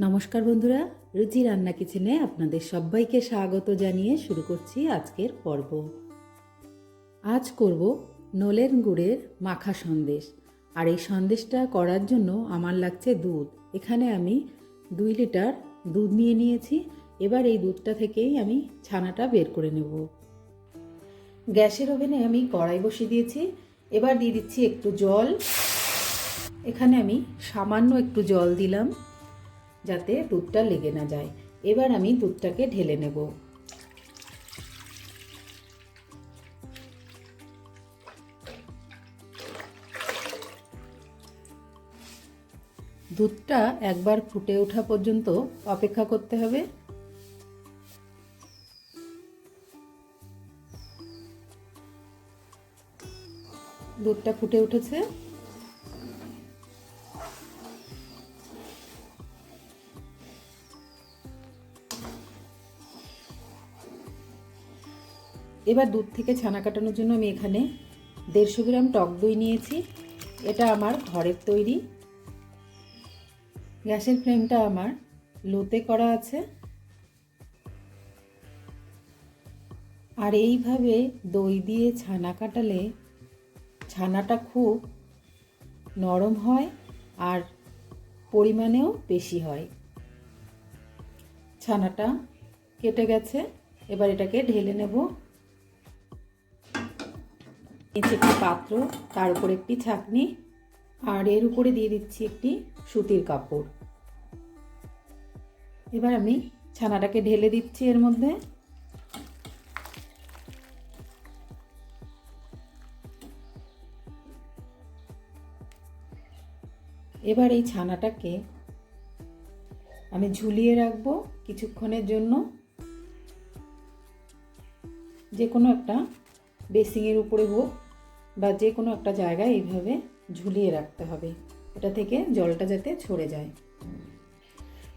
নমস্কার বন্ধুরা, রুচি রান্না কিচেনে আপনাদের সবাইকে স্বাগত জানিয়ে শুরু করছি আজকের পর্ব। আজ করব নলেন গুড়ের মাখা সন্দেশ। আর এই সন্দেশটা করার জন্য আমার লাগছে দুধ। এখানে আমি দুই লিটার দুধ নিয়ে নিয়েছি। এবার এই দুধটা থেকেই আমি ছানাটা বের করে নেব। গ্যাসের ওভেনে আমি কড়াই বসিয়ে দিয়েছি। এবার দিয়ে দিচ্ছি একটু জল। এখানে আমি সামান্য একটু জল দিলাম। যাতে দুধটা লেগে না যায়। এবার আমি দুধটাকে ঢেলে নেব। দুধটা একবার ফুটে ওঠা পর্যন্ত অপেক্ষা করতে হবে। দুধটা ফুটে উঠেছে। এবার দুধ থেকে ছানা কাটানোর জন্য আমি এখানে দেড়শো গ্রাম টক দই নিয়েছি। এটা আমার ঘরের তৈরি। গ্যাসের ফ্লেমটা আমার লোতে করা আছে। আর এইভাবে দই দিয়ে ছানা কাটালে ছানাটা খুব নরম হয় আর পরিমাণেও বেশি হয়। ছানাটা কেটে গেছে। এবার এটাকে ঢেলে নেব। নিচে একটি পাত্র, তার উপর একটি ছাকনি, আর এর উপরে দিয়ে দিচ্ছি একটি সুতির কাপড়। এবার আমি ছানাটাকে ঢেলে দিচ্ছি এর মধ্যে। এবার এই ছানাটাকে আমি ঝুলিয়ে রাখব কিছুক্ষণের জন্য। যে কোনো একটা বেসিংয়ের উপরে হোক বা যে কোনো একটা জায়গায় এইভাবে ঝুলিয়ে রাখতে হবে। এটা থেকে জলটা যাতে ছড়ে যায়।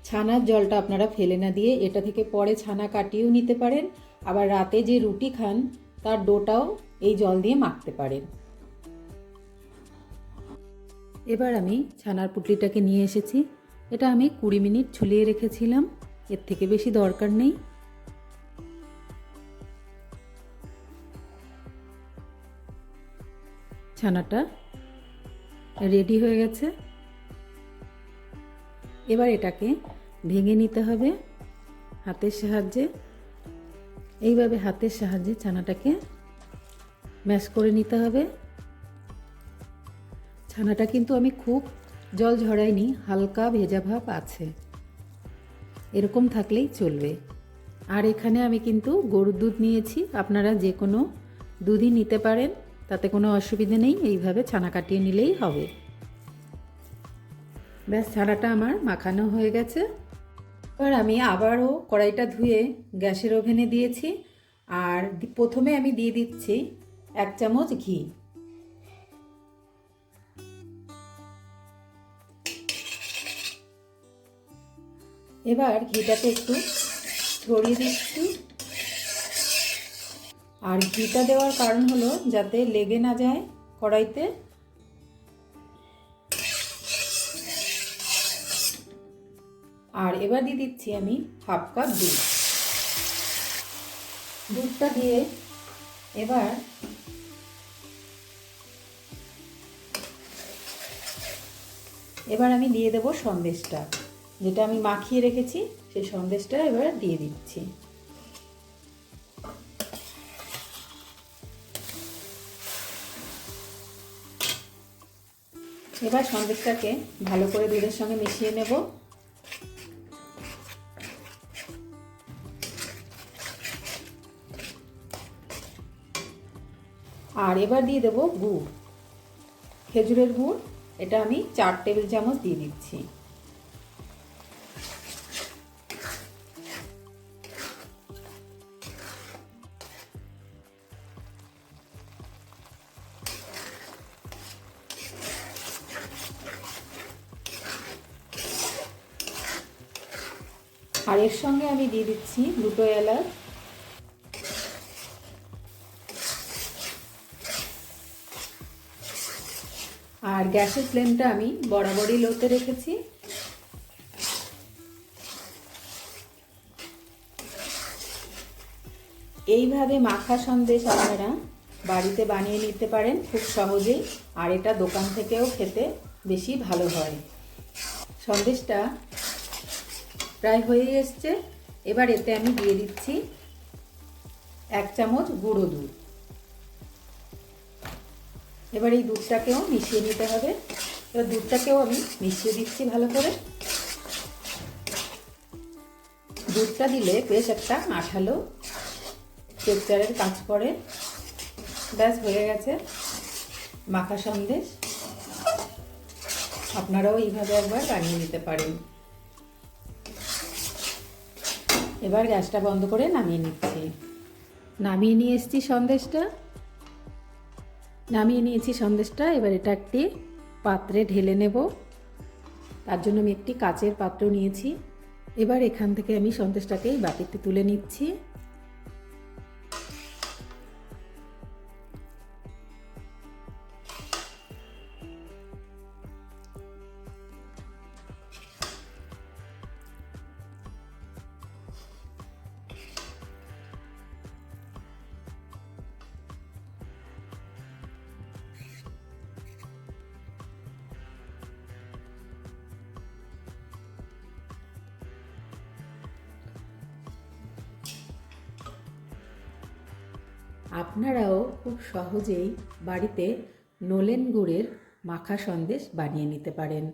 ছানার জলটা আপনারা ফেলে না দিয়ে এটা থেকে পরে ছানা কাটিয়েও নিতে পারেন। আবার রাতে যে রুটি খান, তার ডোটাও এই জল দিয়ে মাখতে পারেন। এবার আমি ছানার পুটলিটাকে নিয়ে এসেছি। এটা আমি কুড়ি মিনিট ঝুলিয়ে রেখেছিলাম। এর থেকে বেশি দরকার নেই। ছানাটা রেডি হয়ে গেছে। এবার এটাকে ভেঙে নিতে হবে হাতের সাহায্যে। এইভাবে হাতের সাহায্যে ছানাটাকে ম্যাশ করে নিতে হবে। ছানাটা কিন্তু আমি খুব জল ঝরাইনি, হালকা ভেজা ভাব আছে। এরকম থাকলেই চলবে। আর এখানে আমি কিন্তু গরুর দুধ নিয়েছি, আপনারা যে কোনো দুধই নিতে পারেন। তাতে কোনো অসুবিধে নেই, এইভাবে ছানা কাটিয়ে নিলেই হবে। ব্যাস, ছানাটা আমার মাখানো হয়ে গেছে। এবার আমি আবারও কড়াইটা ধুয়ে গ্যাসের ওভেনে দিয়েছি আর প্রথমে আমি দিয়ে দিচ্ছি এক চামচ ঘি। এবার ঘিটাকে একটু ছড়িয়ে দিচ্ছি। আর ঘিটা দেওয়ার কারণ হলো যাতে লেগে না যায় কড়াইতে। আর এবার দিয়ে দিচ্ছি আমি হাফ কাপ দুধ। দুধটা দিয়ে এবার এবার আমি দিয়ে দেব সন্দেশটা। যেটা আমি মাখিয়ে রেখেছি, সেই সন্দেশটা এবার দিয়ে দিচ্ছি। এবার সন্দেশটাকে ভালো করে দুধের সঙ্গে মিশিয়ে নেব। আর এবার দিয়ে দেব গুড়। খেজুরের গুড়, এটা আমি চার টেবিল চামচ দিয়ে দিচ্ছি। আর এর সঙ্গে আমি দিয়ে দিচ্ছি দুটো এলাচ। আর গ্যাসের ফ্লেমটা আমি বরাবরই লোতে রেখেছি। এইভাবে মাখা সন্দেশ আপনারা বাড়িতে বানিয়ে নিতে পারেন খুব সহজেই, আর এটা দোকান থেকেও খেতে বেশি ভালো হয়। সন্দেশটা প্রায় হয়ে এসছে। এবার এতে আমি দিয়ে দিচ্ছি এক চামচ গুঁড়ো দুধ। এবার এই দুধটাকেও মিশিয়ে নিতে হবে। এবার দুধটাকেও আমি মিশিয়ে দিচ্ছি ভালো করে। দুধটা দিলে বেশ একটা আঠালো টেক্সচারের কাজ করে। ব্যাস, হয়ে গেছে মাখা সন্দেশ। আপনারাও এইভাবে একবার বানিয়ে নিতে পারেন। এবার গ্যাসটা বন্ধ করে নামিয়ে নিচ্ছি। নামিয়ে নিয়ে এসেছি সন্দেশটা। নামিয়ে নিয়েছি সন্দেশটা, এবার এটা একটি পাত্রে ঢেলে নেব। তার জন্য আমি একটি কাচের পাত্র নিয়েছি। এবার এখান থেকে আমি সন্দেশটাকে বাটিতে তুলে নিচ্ছি। আপনারাও খুব সহজেই বাড়িতে নলেন গুড়ের মাখা সন্দেশ বানিয়ে নিতে পারেন।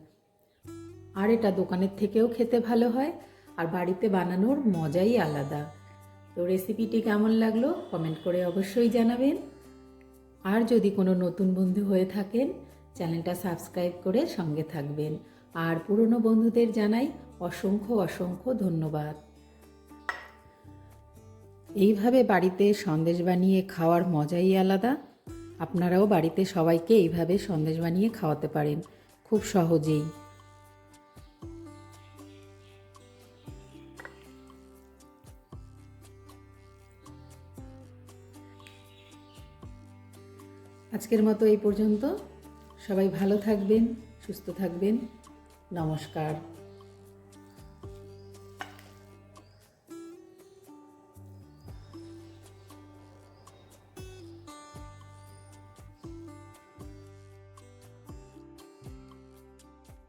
আর এটা দোকানের থেকেও খেতে ভালো হয়, আর বাড়িতে বানানোর মজাই আলাদা। তো রেসিপিটি কেমন লাগল কমেন্ট করে অবশ্যই জানাবেন। আর যদি কোনো নতুন বন্ধু হয়ে থাকেন, চ্যানেলটা সাবস্ক্রাইব করে সঙ্গে থাকবেন। আর পুরনো বন্ধুদের জানাই অসংখ্য অসংখ্য ধন্যবাদ। এইভাবে বাড়িতে সন্দেশ বানিয়ে খাওয়ার মজাই আলাদা। আপনারাও বাড়িতে সবাইকে এইভাবে সন্দেশ বানিয়ে খাওয়াতে পারেন। খুব সহজেই। আজকের মতো এই পর্যন্ত। সবাই ভালো থাকবেন, সুস্থ থাকবেন। নমস্কার।